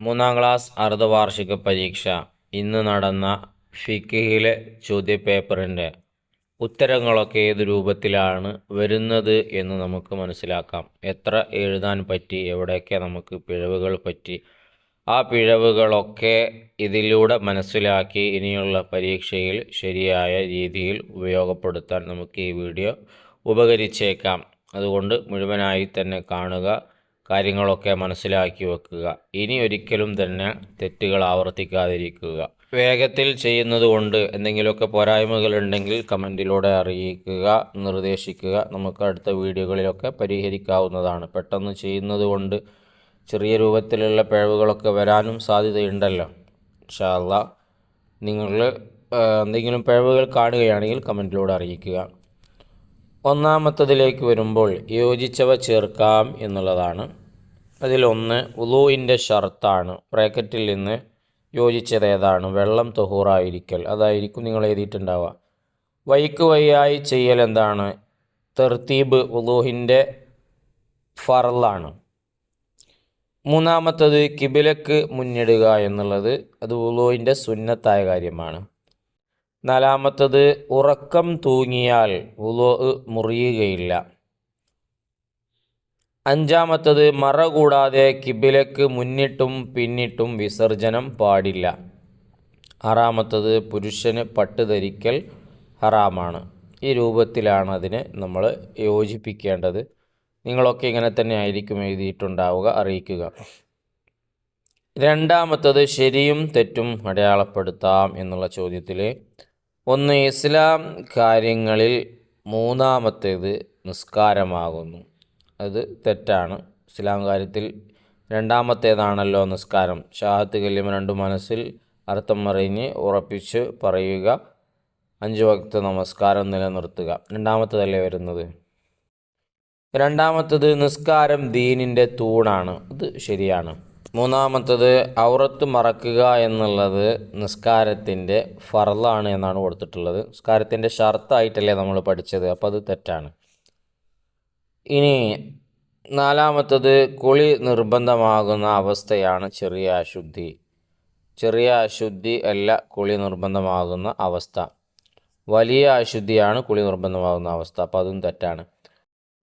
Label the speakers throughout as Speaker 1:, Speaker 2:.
Speaker 1: മൂന്നാം ക്ലാസ് അർദ്ധവാർഷിക പരീക്ഷ. ഇന്ന് നടന്ന ഫിക്കിഹിലെ ചോദ്യപേപ്പറിന്റെ ഉത്തരങ്ങളൊക്കെ ഏത് രൂപത്തിലാണ് വരുന്നത് എന്ന് നമുക്ക് മനസ്സിലാക്കാം. എത്ര എഴുതാൻ പറ്റി എവിടെയൊക്കെ നമുക്ക് പിഴവുകൾ പറ്റി ആ പിഴവുകളൊക്കെ ഇതിലൂടെ മനസ്സിലാക്കി ഇനിയുള്ള പരീക്ഷയിൽ ശരിയായ രീതിയിൽ ഉപയോഗപ്പെടുത്താൻ നമുക്ക് ഈ വീഡിയോ ഉപകരിച്ചേക്കാം. അതുകൊണ്ട് മുഴുവനായി തന്നെ കാണുക. കാര്യങ്ങളൊക്കെ മനസ്സിലാക്കി വെക്കുക. ഇനി ഒരിക്കലും തന്നെ തെറ്റുകൾ ആവർത്തിക്കാതിരിക്കുക. വേഗത്തിൽ ചെയ്യുന്നത് കൊണ്ട് എന്തെങ്കിലുമൊക്കെ പോരായ്മകളുണ്ടെങ്കിൽ കമന്റിലൂടെ അറിയിക്കുക നിർദ്ദേശിക്കുക. നമുക്ക് അടുത്ത വീഡിയോകളിലൊക്കെ പരിഹരിക്കാവുന്നതാണ്. പെട്ടെന്ന് ചെയ്യുന്നത് കൊണ്ട് ചെറിയ രൂപത്തിലുള്ള പിഴവുകളൊക്കെ വരാനും സാധ്യതയുണ്ടല്ലോ. ഇൻഷാല്ല നിങ്ങൾ എന്തെങ്കിലും പിഴവുകൾ കാണുകയാണെങ്കിൽ കമന്റിലൂടെ അറിയിക്കുക. ഒന്നാമത്തതിലേക്ക് വരുമ്പോൾ യോജിച്ചവ ചേർക്കാം എന്നുള്ളതാണ് അതിലൊന്ന് ഉലൂവിന്റെ ഷർത്താണ്. ബ്രാക്കറ്റിൽ നിന്ന് യോജിച്ചത് ഏതാണ് വെള്ളം തൊഹൂറായിരിക്കൽ. അതായിരിക്കും നിങ്ങൾ എഴുതിയിട്ടുണ്ടാവുക. വൈക്ക് വയ്യായി ചെയ്യൽ എന്താണ്? തെർത്തീബ് ഉലൂഹിന്റെ ഫറലാണ് മൂന്നാമത്തത് കിബിലക്ക് മുന്നിടുക എന്നുള്ളത് അത് ഉലൂഹിന്റെ സുന്നത്തായ കാര്യമാണ്. നാലാമത്തത് ഉറക്കം തൂങ്ങിയാൽ ഉലോ മുറിയുകയില്ല. അഞ്ചാമത്തത് മറ കൂടാതെ കിബിലക്ക് മുന്നിട്ടും പിന്നിട്ടും വിസർജനം പാടില്ല. ആറാമത്തത് പുരുഷന് പട്ട് ധരിക്കൽ ഹറാമാണ്. ഈ രൂപത്തിലാണ് അതിനെ നമ്മൾ യോജിപ്പിക്കേണ്ടത്. നിങ്ങളൊക്കെ ഇങ്ങനെ തന്നെ ആയിരിക്കും എഴുതിയിട്ടുണ്ടാവുക. അറിയിക്കുക. രണ്ടാമത്തത് ശരിയും തെറ്റും അടയാളപ്പെടുത്താം എന്നുള്ള ചോദ്യത്തിൽ ഒന്ന് ഇസ്ലാം കാര്യങ്ങളിൽ മൂന്നാമത്തേത് നിസ്കാരമാകുന്നു. അത് തെറ്റാണ്. ഇസ്ലാം കാര്യത്തിൽ രണ്ടാമത്തേതാണല്ലോ നിസ്കാരം. ഷാഹത്ത് കല്യം രണ്ടു മനസ്സിൽ അർത്ഥം അറിഞ്ഞ് ഉറപ്പിച്ച് പറയുക. അഞ്ച് വക്ത നമസ്കാരം നിലനിർത്തുക. രണ്ടാമത്തതല്ലേ വരുന്നത്? രണ്ടാമത്തത് നിസ്കാരം ദീനിന്റെ തൂണാണ്. അത് ശരിയാണ്. മൂന്നാമത്തത് ഔറത്ത് മറക്കുക എന്നുള്ളത് നിസ്കാരത്തിന്റെ ഫറലാണ് എന്നാണ് കൊടുത്തിട്ടുള്ളത്. നിസ്കാരത്തിന്റെ ഷർത്തായിട്ടല്ലേ നമ്മൾ പഠിച്ചത്. അപ്പോൾ അത് തെറ്റാണ്. ഇനി നാലാമത്തത് കുളി നിർബന്ധമാകുന്ന അവസ്ഥയാണ് ചെറിയ അശുദ്ധി. ചെറിയ അശുദ്ധി അല്ല കുളി നിർബന്ധമാകുന്ന അവസ്ഥ. വലിയ അശുദ്ധിയാണ് കുളി നിർബന്ധമാകുന്ന അവസ്ഥ. അപ്പോൾ അതും തെറ്റാണ്.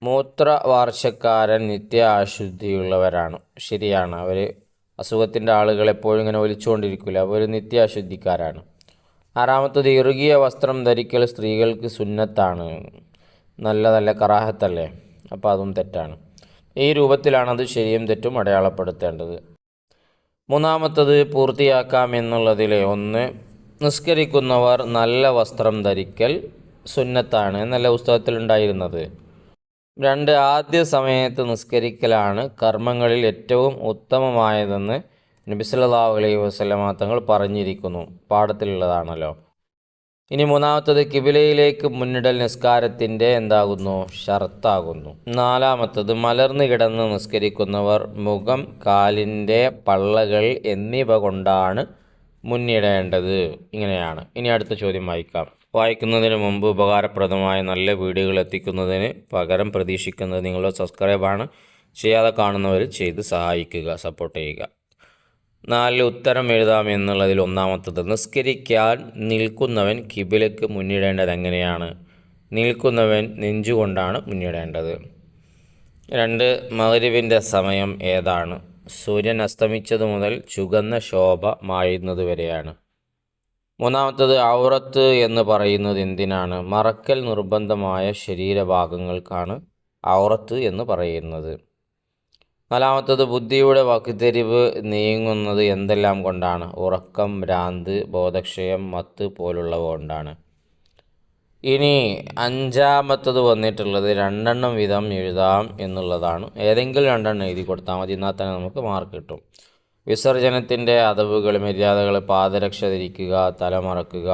Speaker 1: മൂത്രവാർഷക്കാരൻ നിത്യ അശുദ്ധിയുള്ളവരാണ്. ശരിയാണ്. അവർ അസുഖത്തിന്റെ ആളുകൾ എപ്പോഴും ഇങ്ങനെ ഒലിച്ചുകൊണ്ടിരിക്കില്ല. അവർ നിത്യ അശുദ്ധിക്കാരാണ്. ആറാമത്തത് ഇറുകിയ വസ്ത്രം ധരിക്കൽ സ്ത്രീകൾക്ക് സുന്നത്താണ്. നല്ല നല്ല കറാഹത്തല്ലേ? അപ്പോൾ അതും തെറ്റാണ്. ഈ രൂപത്തിലാണത് ശരിയും തെറ്റും അടയാളപ്പെടുത്തേണ്ടത്. മൂന്നാമത്തത് പൂർത്തിയാക്കാം എന്നുള്ളതിലെ ഒന്ന് നിസ്കരിക്കുന്നവർ നല്ല വസ്ത്രം ധരിക്കൽ സുന്നത്താണ് എന്നല്ല പുസ്തകത്തിലുണ്ടായിരുന്നത് രണ്ട് ആദ്യ സമയത്ത് നിസ്കരിക്കലാണ് കർമ്മങ്ങളിൽ ഏറ്റവും ഉത്തമമായതെന്ന് നബി അലൈഹി വസല്ലമ തങ്ങൾ പറഞ്ഞിരിക്കുന്നു. പാഠത്തിലുള്ളതാണല്ലോ. ഇനി മൂന്നാമത്തത് കിബിലയിലേക്ക് മുന്നിടൽ നിസ്കാരത്തിന്റെ എന്താകുന്നു? ഷർത്താകുന്നു. നാലാമത്തത് മലർന്നു കിടന്ന് നിസ്കരിക്കുന്നവർ മുഖം കാലിന്റെ പള്ളകൾ എന്നിവ കൊണ്ടാണ് മുന്നിടേണ്ടത്. ഇങ്ങനെയാണ്. ഇനി അടുത്ത ചോദ്യം വായിക്കാം. വായിക്കുന്നതിന് മുമ്പ് ഉപകാരപ്രദമായ നല്ല വീഡിയോകൾ എത്തിക്കുന്നതിന് പകരം പ്രതീക്ഷിക്കുന്നത് നിങ്ങളുടെ സബ്സ്ക്രൈബാണ്. ചെയ്യാതെ കാണുന്നവർ ചെയ്ത് സഹായിക്കുക സപ്പോർട്ട് ചെയ്യുക. നാല് ഉത്തരം എഴുതാം എന്നുള്ളതിൽ ഒന്നാമത്തത് നിസ്കരിക്കാൻ നിൽക്കുന്നവൻ കിബിലക്ക് മുന്നിടേണ്ടത് എങ്ങനെയാണ്? നിൽക്കുന്നവൻ നെഞ്ചുകൊണ്ടാണ് മുന്നിടേണ്ടത്. രണ്ട് മകരുവിന്റെ സമയം ഏതാണ്? സൂര്യൻ അസ്തമിച്ചത് മുതൽ ചുകന്ന ശോഭ മായുന്നത് വരെയാണ്. മൂന്നാമത്തത് ഔറത്ത് എന്ന് പറയുന്നത് എന്തിനാണ്? മറക്കൽ നിർബന്ധമായ ശരീരഭാഗങ്ങൾക്കാണ് ഔറത്ത് എന്ന് പറയുന്നത്. നാലാമത്തത് ബുദ്ധിയുടെ വക്കുതെരിവ് നീങ്ങുന്നത് എന്തെല്ലാം കൊണ്ടാണ്? ഉറക്കം ഭ്രാന്ത് ബോധക്ഷയം മത്ത് പോലുള്ളവ കൊണ്ടാണ്. ഇനി അഞ്ചാമത്തത് വന്നിട്ടുള്ളത് രണ്ടെണ്ണം വിധം എഴുതാം എന്നുള്ളതാണ്. ഏതെങ്കിലും രണ്ടെണ്ണം എഴുതി കൊടുത്താൽ മതി. എന്നാൽ തന്നെ നമുക്ക് മാർക്ക് കിട്ടും. വിസർജനത്തിന്റെ അതവുകൾ മര്യാദകൾ പാദരക്ഷ ധരിക്കുക തലമറക്കുക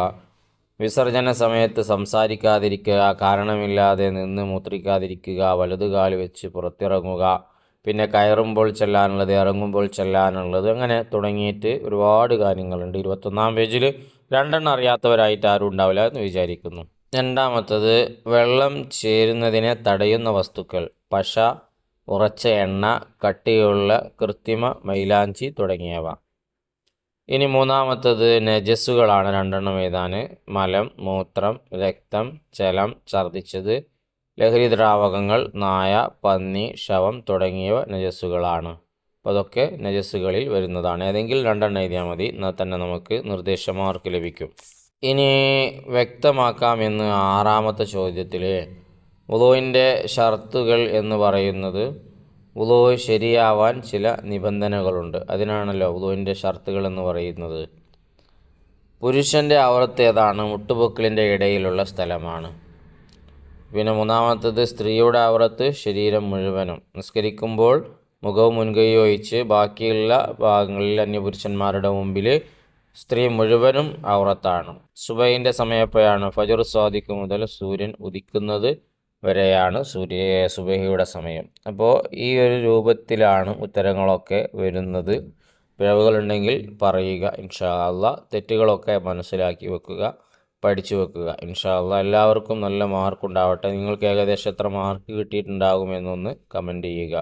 Speaker 1: വിസർജന സമയത്ത് സംസാരിക്കാതിരിക്കുക കാരണമില്ലാതെ നിന്ന് മൂത്രിക്കാതിരിക്കുക വലതുകാൽ വെച്ച് പുറത്തിറങ്ങുക. പിന്നെ കയറുമ്പോൾ ചെല്ലാനുള്ളത് ഇറങ്ങുമ്പോൾ ചെല്ലാനുള്ളത് അങ്ങനെ തുടങ്ങിയിട്ട് ഒരുപാട് കാര്യങ്ങളുണ്ട്. ഇരുപത്തൊന്നാം പേജിൽ രണ്ടെണ്ണം അറിയാത്തവരായിട്ട് ആരും ഉണ്ടാവില്ല എന്ന് വിചാരിക്കുന്നു. രണ്ടാമത്തത് വെള്ളം ചേരുന്നതിനെ തടയുന്ന വസ്തുക്കൾ പശ ഉറച്ച എണ്ണ കട്ടിയുള്ള കൃത്രിമ മൈലാഞ്ചി തുടങ്ങിയവ. ഇനി മൂന്നാമത്തത് നജസ്സുകളാണ് രണ്ടെണ്ണം ഏതാണ് മലം മൂത്രം രക്തം ജലം ഛർദ്ദിച്ചത് ലഹരി ദ്രാവകങ്ങൾ നായ പന്നി ശവം തുടങ്ങിയവ നജസ്സുകളാണ്. അപ്പോൾ അതൊക്കെ നജസ്സുകളിൽ വരുന്നതാണ്. ഏതെങ്കിലും രണ്ടെണ്ണം എഴുതിയാൽ മതി. എന്നാൽ തന്നെ നമുക്ക് നിർദ്ദേശമാർക്ക് ലഭിക്കും. ഇനി വ്യക്തമാക്കാമെന്ന് ആറാമത്തെ ചോദ്യത്തിൽ. ഉദോവിന്റെ ഷർത്തുകൾ എന്ന് പറയുന്നത് ഉദോ ശരിയാവാൻ ചില നിബന്ധനകളുണ്ട്. അതിനാണല്ലോ ഉദോവിന്റെ ഷർത്തുകൾ എന്ന് പറയുന്നത്. പുരുഷന്റെ അവർത്തേതാണ് ഏതാണ്? മുട്ടുപൊക്കിളിന്റെ ഇടയിലുള്ള സ്ഥലമാണ്. പിന്നെ മൂന്നാമത്തത് സ്ത്രീയുടെ അവറത്ത് ശരീരം മുഴുവനും. നിസ്കരിക്കുമ്പോൾ മുഖവും മുൻകൈ ഒഴിച്ച് ബാക്കിയുള്ള ഭാഗങ്ങളിൽ അന്യപുരുഷന്മാരുടെ മുമ്പിൽ സ്ത്രീ മുഴുവനും ഔറത്താണ് സുബൈന്റെ സമയപ്പോഴാണ് ഫജർ സ്വാദിക്ക് മുതൽ സൂര്യൻ ഉദിക്കുന്നത് വരെയാണ് സൂര്യ സുബഹിയുടെ സമയം. അപ്പോൾ ഈ ഒരു രൂപത്തിലാണ് ഉത്തരങ്ങളൊക്കെ വരുന്നത്. പിഴവുകളുണ്ടെങ്കിൽ പറയുക ഇൻഷാ തെറ്റുകളൊക്കെ മനസ്സിലാക്കി വെക്കുക. പഠിച്ചു വെക്കുക. ഇൻഷാ അള്ളാ എല്ലാവർക്കും നല്ല മാർക്ക് ഉണ്ടാവട്ടെ നിങ്ങൾക്ക് ഏകദേശം എത്ര മാർക്ക് കിട്ടിയിട്ടുണ്ടാകുമെന്നൊന്ന് കമന്റ് ചെയ്യുക.